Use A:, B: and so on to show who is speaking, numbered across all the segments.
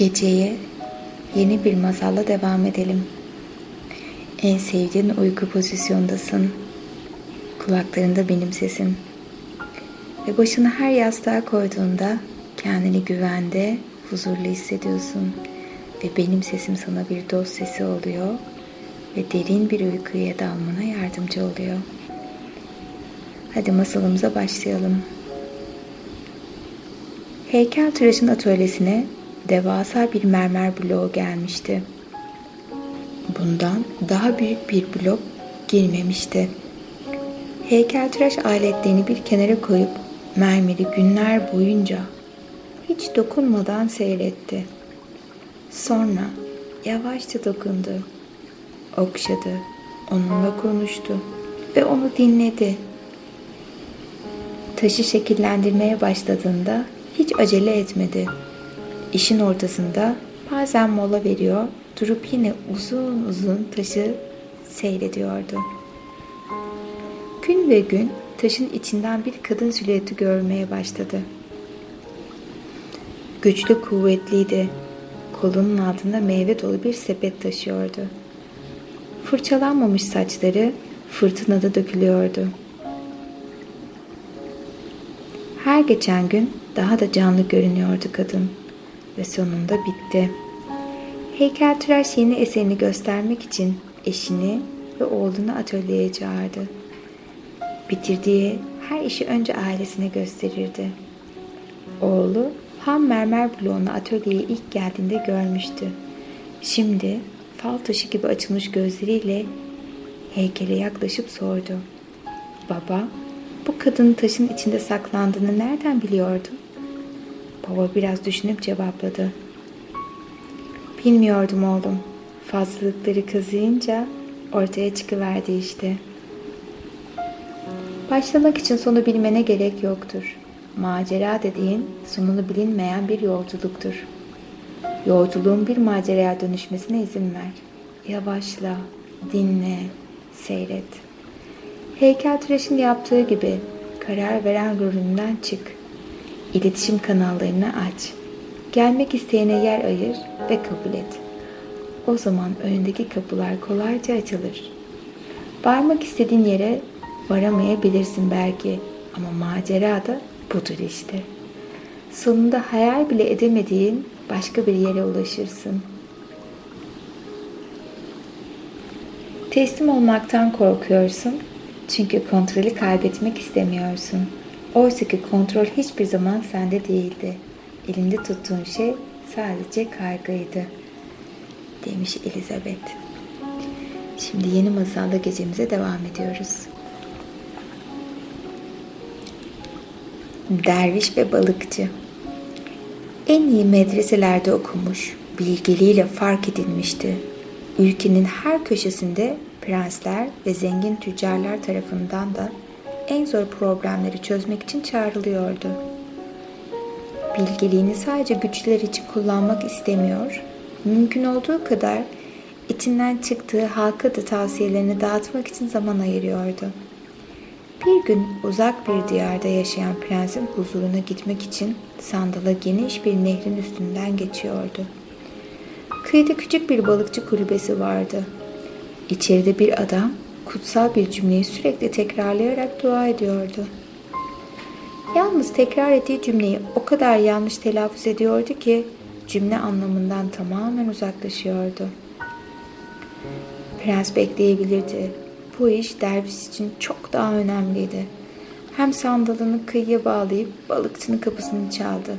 A: Geceye yeni bir masalla devam edelim. En sevdiğin uyku pozisyondasın. Kulaklarında benim sesim. Ve başını her yastığa koyduğunda kendini güvende, huzurlu hissediyorsun. Ve benim sesim sana bir dost sesi oluyor ve derin bir uykuya dalmana yardımcı oluyor. Hadi masalımıza başlayalım. Heykeltıraşın atölyesine devasa bir mermer bloğu gelmişti. Bundan daha büyük bir blok girmemişti. Heykeltıraş aletlerini bir kenara koyup mermeri günler boyunca hiç dokunmadan seyretti. Sonra yavaşça dokundu, okşadı, onunla konuştu ve onu dinledi. Taşı şekillendirmeye başladığında hiç acele etmedi. İşin ortasında bazen mola veriyor, durup yine uzun uzun taşı seyrediyordu. Gün ve gün taşın içinden bir kadın silüeti görmeye başladı. Güçlü kuvvetliydi. Kolunun altında meyve dolu bir sepet taşıyordu. Fırçalanmamış saçları fırtınada dökülüyordu. Her geçen gün daha da canlı görünüyordu kadın ve sonunda bitti. Heykeltıraş yeni eserini göstermek için eşini ve oğlunu atölyeye çağırdı. Bitirdiği her işi önce ailesine gösterirdi. Oğlu ham mermer bloğunu atölyeye ilk geldiğinde görmüştü. Şimdi fal taşı gibi açılmış gözleriyle heykele yaklaşıp sordu. Baba, bu kadının taşın içinde saklandığını nereden biliyordun? Baba biraz düşünüp cevapladı. Bilmiyordum oğlum. Fazlalıkları kazıyınca ortaya çıkıverdi işte. Başlamak için sonu bilmene gerek yoktur. Macera dediğin sonunu bilinmeyen bir yolculuktur. Yolculuğun bir maceraya dönüşmesine izin ver. Yavaşla, dinle, seyret. Heykeltıraşın yaptığı gibi karar veren rolünden çık. İletişim kanallarını aç. Gelmek isteyene yer ayır ve kabul et. O zaman önündeki kapılar kolayca açılır. Varmak istediğin yere varamayabilirsin belki ama macera da budur işte. Sonunda hayal bile edemediğin başka bir yere ulaşırsın. Teslim olmaktan korkuyorsun çünkü kontrolü kaybetmek istemiyorsun. Oysa ki kontrol hiçbir zaman sende değildi. Elinde tuttuğun şey sadece kaygıydı. Demiş Elizabeth. Şimdi yeni masalla gecemize devam ediyoruz. Derviş ve balıkçı En iyi medreselerde okumuş, bilgeliğiyle fark edilmişti. Ülkenin her köşesinde prensler ve zengin tüccarlar tarafından da en zor problemleri çözmek için çağrılıyordu. Bilgeliğini sadece güçler için kullanmak istemiyor, mümkün olduğu kadar içinden çıktığı halka da tavsiyelerini dağıtmak için zaman ayırıyordu. Bir gün uzak bir diyarda yaşayan prensin huzuruna gitmek için sandala geniş bir nehrin üstünden geçiyordu. Kıyıda küçük bir balıkçı kulübesi vardı. İçeride bir adam kutsal bir cümleyi sürekli tekrarlayarak dua ediyordu. Yalnız tekrar ettiği cümleyi o kadar yanlış telaffuz ediyordu ki cümle anlamından tamamen uzaklaşıyordu. Prens bekleyebilirdi. Bu iş derviş için çok daha önemliydi. Hem sandalını kıyıya bağlayıp balıkçının kapısını çaldı.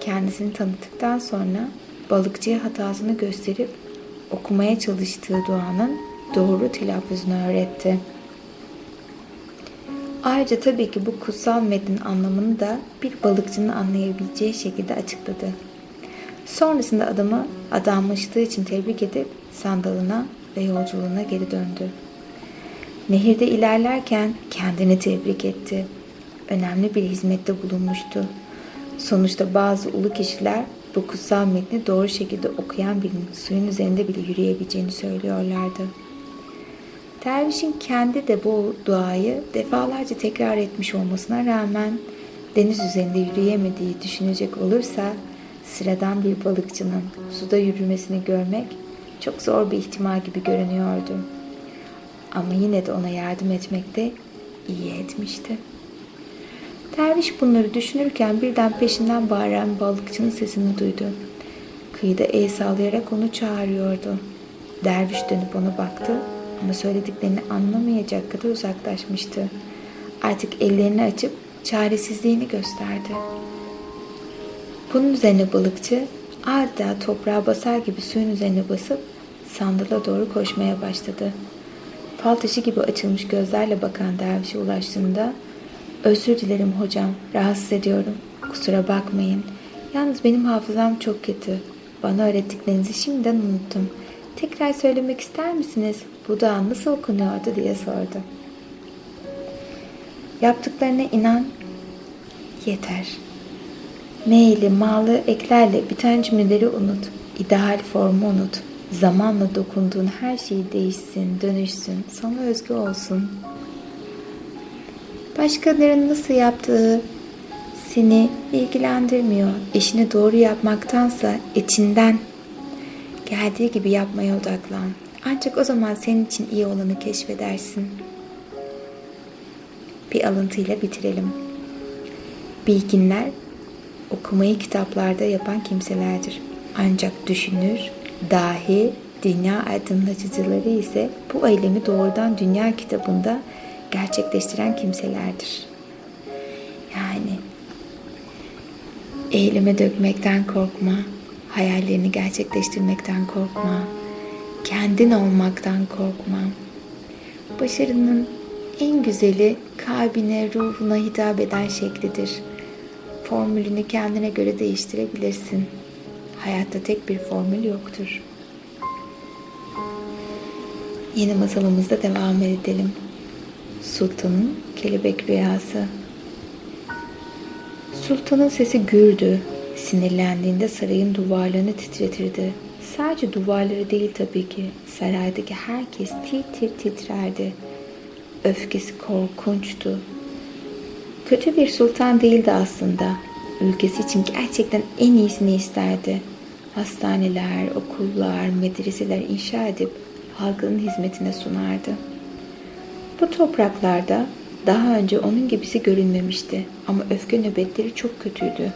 A: Kendisini tanıttıktan sonra balıkçıya hatasını gösterip okumaya çalıştığı duanın doğru telaffuzunu öğretti. Ayrıca tabii ki bu kutsal metnin anlamını da bir balıkçının anlayabileceği şekilde açıkladı. Sonrasında adamı adanmışlığı için tebrik edip sandalına ve yolculuğuna geri döndü. Nehirde ilerlerken kendini tebrik etti. Önemli bir hizmette bulunmuştu. Sonuçta bazı ulu kişiler bu kutsal metni doğru şekilde okuyan birinin suyun üzerinde bile yürüyebileceğini söylüyorlardı. Dervişin kendi de bu duayı defalarca tekrar etmiş olmasına rağmen deniz üzerinde yürüyemediği düşünecek olursa Sıradan bir balıkçının suda yürümesini görmek çok zor bir ihtimal gibi görünüyordu. Ama yine de ona yardım etmekte iyi etmişti. Derviş bunları düşünürken birden peşinden bağıran balıkçının sesini duydu. Kıyıda el sallayarak onu çağırıyordu. Derviş dönüp ona baktı ama söylediklerini anlamayacak kadar uzaklaşmıştı. Artık ellerini açıp çaresizliğini gösterdi. Bunun üzerine balıkçı adeta toprağa basar gibi suyun üzerine basıp sandala doğru koşmaya başladı. Fal taşı gibi açılmış gözlerle bakan dervişe ulaştığında Özür dilerim hocam, rahatsız ediyorum. Kusura bakmayın. Yalnız benim hafızam çok kötü. Bana öğrettiklerinizi şimdiden unuttum. Tekrar söylemek ister misiniz? Bu da nasıl okunuyordu diye sordu. Yaptıklarına inan yeter. Meyli, malı, eklerle biten cümleleri unut. İdeal formu unut. Zamanla dokunduğun her şey değişsin, dönüşsün, sana özgü olsun. Başkalarının nasıl yaptığı seni ilgilendirmiyor. İşini doğru yapmaktansa içinden geldiği gibi yapmaya odaklan. Ancak o zaman senin için iyi olanı keşfedersin. Bir alıntıyla bitirelim. Bilginler okumayı kitaplarda yapan kimselerdir. Ancak düşünür, dahi, dünya aydınlatıcıları ise bu eylemi doğrudan dünya kitabında gerçekleştiren kimselerdir. Yani eyleme dökmekten korkma, hayallerini gerçekleştirmekten korkma, kendin olmaktan korkma. Başarının en güzeli kalbine, ruhuna hitap eden şeklidir. Formülünü kendine göre değiştirebilirsin. Hayatta tek bir formül yoktur. Yeni masalımızda devam edelim. Sultanın kelebek rüyası. Sultanın sesi gürdü. Sinirlendiğinde sarayın duvarlarını titretirdi. Sadece duvarları değil tabii ki. Saraydaki herkes tir tir titrerdi. Öfkesi korkunçtu. Kötü bir sultan değildi aslında. Ülkesi için gerçekten en iyisini isterdi. Hastaneler, okullar, medreseler inşa edip halkının hizmetine sunardı. Bu topraklarda daha önce onun gibisi görünmemişti ama öfke nöbetleri çok kötüydü.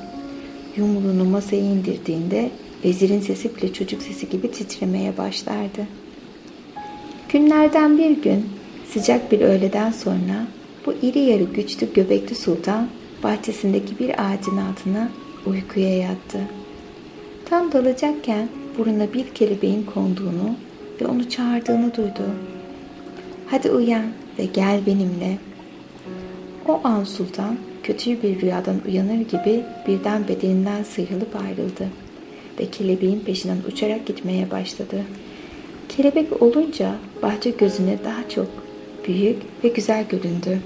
A: Yumruğunu masaya indirdiğinde vezirin sesi bile çocuk sesi gibi titremeye başlardı. Günlerden bir gün sıcak bir öğleden sonra bu iri yarı güçlü göbekli sultan bahçesindeki bir ağacın altına uykuya yattı. Tam dalacakken buruna bir kelebeğin konduğunu ve onu çağırdığını duydu. Hadi uyan ve gel benimle. O an sultan kötü bir rüyadan uyanır gibi birden bedeninden sıyrılıp ayrıldı ve kelebeğin peşinden uçarak gitmeye başladı. Kelebek olunca bahçe gözüne daha çok büyük ve güzel göründü.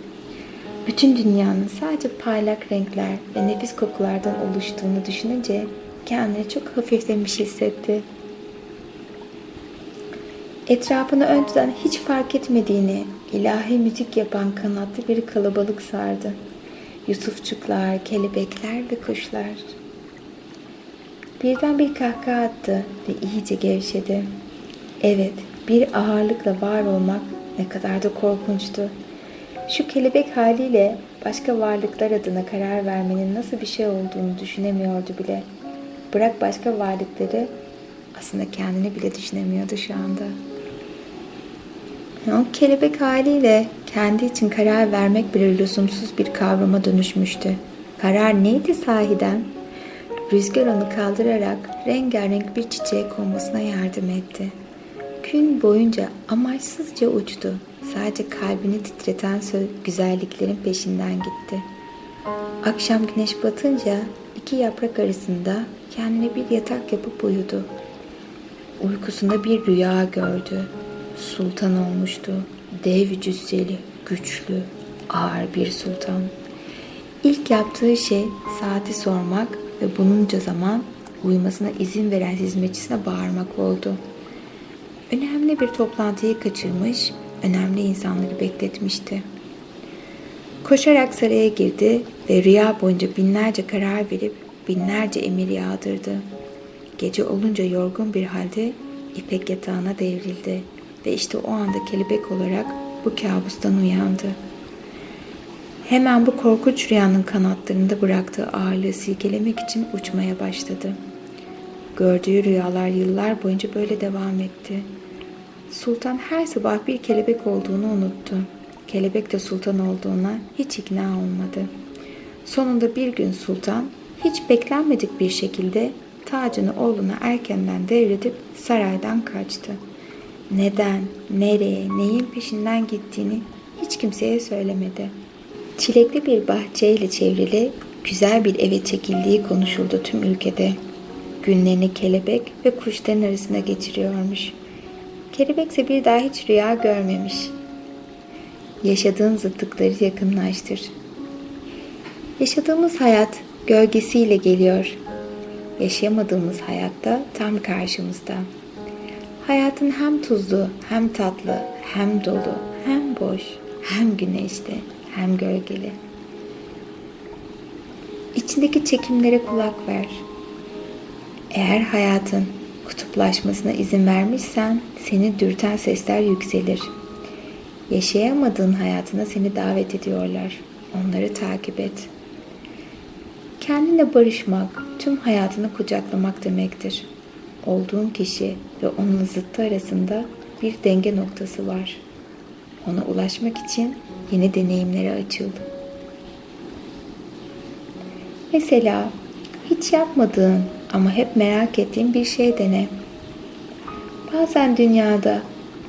A: Bütün dünyanın sadece parlak renkler ve nefis kokulardan oluştuğunu düşününce kendini çok hafiflemiş hissetti. Etrafını önceden hiç fark etmediğini ilahi müzik yapan kanatlı bir kalabalık sardı. Yusufçuklar, kelebekler ve kuşlar. Birden bir kahkaha attı ve iyice gevşedi. Evet, bir ağırlıkla var olmak ne kadar da korkunçtu. Şu kelebek haliyle başka varlıklar adına karar vermenin nasıl bir şey olduğunu düşünemiyordu bile. Bırak başka varlıkları, aslında kendini bile düşünemiyordu şu anda. O kelebek haliyle kendi için karar vermek bile lüzumsuz bir kavrama dönüşmüştü. Karar neydi sahiden? Rüzgar onu kaldırarak rengarenk bir çiçeğe konmasına yardım etti. Gün boyunca amaçsızca uçtu. Sadece kalbini titreten güzelliklerin peşinden gitti. Akşam güneş batınca iki yaprak arasında kendine bir yatak yapıp uyudu. Uykusunda bir rüya gördü sultan olmuştu. Dev cüsseli, güçlü, ağır bir sultan. İlk yaptığı şey saati sormak ve bununca zaman uyumasına izin veren hizmetçisine bağırmak oldu. Önemli bir toplantıyı kaçırmış, önemli insanları bekletmişti. Koşarak saraya girdi ve rüya boyunca binlerce karar verip binlerce emir yağdırdı. Gece olunca yorgun bir halde ipek yatağına devrildi ve işte o anda kelebek olarak bu kabustan uyandı. Hemen bu korkunç rüyanın kanatlarında bıraktığı ağırlığı silkelemek için uçmaya başladı. Gördüğü rüyalar yıllar boyunca böyle devam etti. Sultan her sabah bir kelebek olduğunu unuttu. Kelebek de sultan olduğuna hiç ikna olmadı. Sonunda bir gün sultan hiç beklenmedik bir şekilde tacını oğluna erkenden devredip saraydan kaçtı. Neden, nereye, neyin peşinden gittiğini hiç kimseye söylemedi. Çilekli bir bahçeyle çevrili güzel bir eve çekildiği konuşuldu tüm ülkede. Günlerini kelebek ve kuşların arasında geçiriyormuş. Kelebekse bir daha hiç rüya görmemiş. Yaşadığın zıtlıkları yakınlaştır. Yaşadığımız hayat gölgesiyle geliyor. Yaşayamadığımız hayatta tam karşımızda. Hayatın hem tuzlu, hem tatlı, hem dolu, hem boş, hem güneşli, hem gölgeli. İçindeki çekimlere kulak ver. Eğer hayatın kutuplaşmasına izin vermişsen seni dürten sesler yükselir. Yaşayamadığın hayatına seni davet ediyorlar. Onları takip et. Kendine barışmak, tüm hayatını kucaklamak demektir. Olduğun kişi ve onun zıttı arasında bir denge noktası var. Ona ulaşmak için yeni deneyimlere açıl. Mesela hiç yapmadığın ama hep merak ettiğin bir şey dene. Bazen dünyada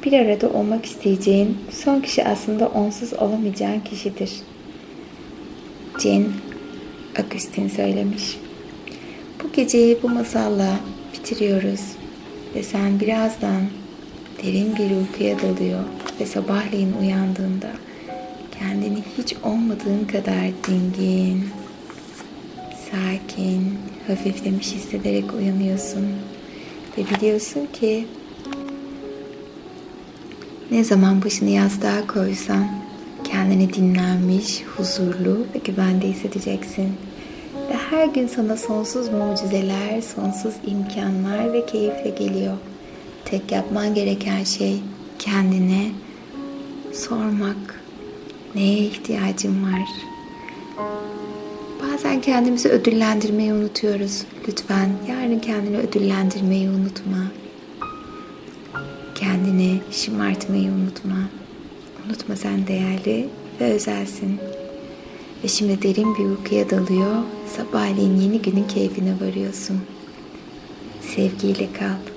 A: bir arada olmak isteyeceğin son kişi aslında onsuz olamayacağın kişidir. Jane Agustin söylemiş. Bu geceyi bu masalla bitiriyoruz ve sen birazdan derin bir uykuya dalıyor ve sabahleyin uyandığında kendini hiç olmadığın kadar dingin, sakin, hafiflemiş hissederek uyanıyorsun ve biliyorsun ki ne zaman başını yastığa koysan kendini dinlenmiş, huzurlu ve güvende hissedeceksin. Ve her gün sana sonsuz mucizeler, sonsuz imkanlar ve keyifle geliyor. Tek yapman gereken şey kendine sormak. Neye ihtiyacım var? Bazen kendimizi ödüllendirmeyi unutuyoruz. Lütfen yarın kendini ödüllendirmeyi unutma. Kendini şımartmayı unutma. Unutma sen değerli ve özelsin. Ve şimdi derin bir uykuya dalıyor. Sabahleyin yeni günün keyfine varıyorsun. Sevgiyle kal.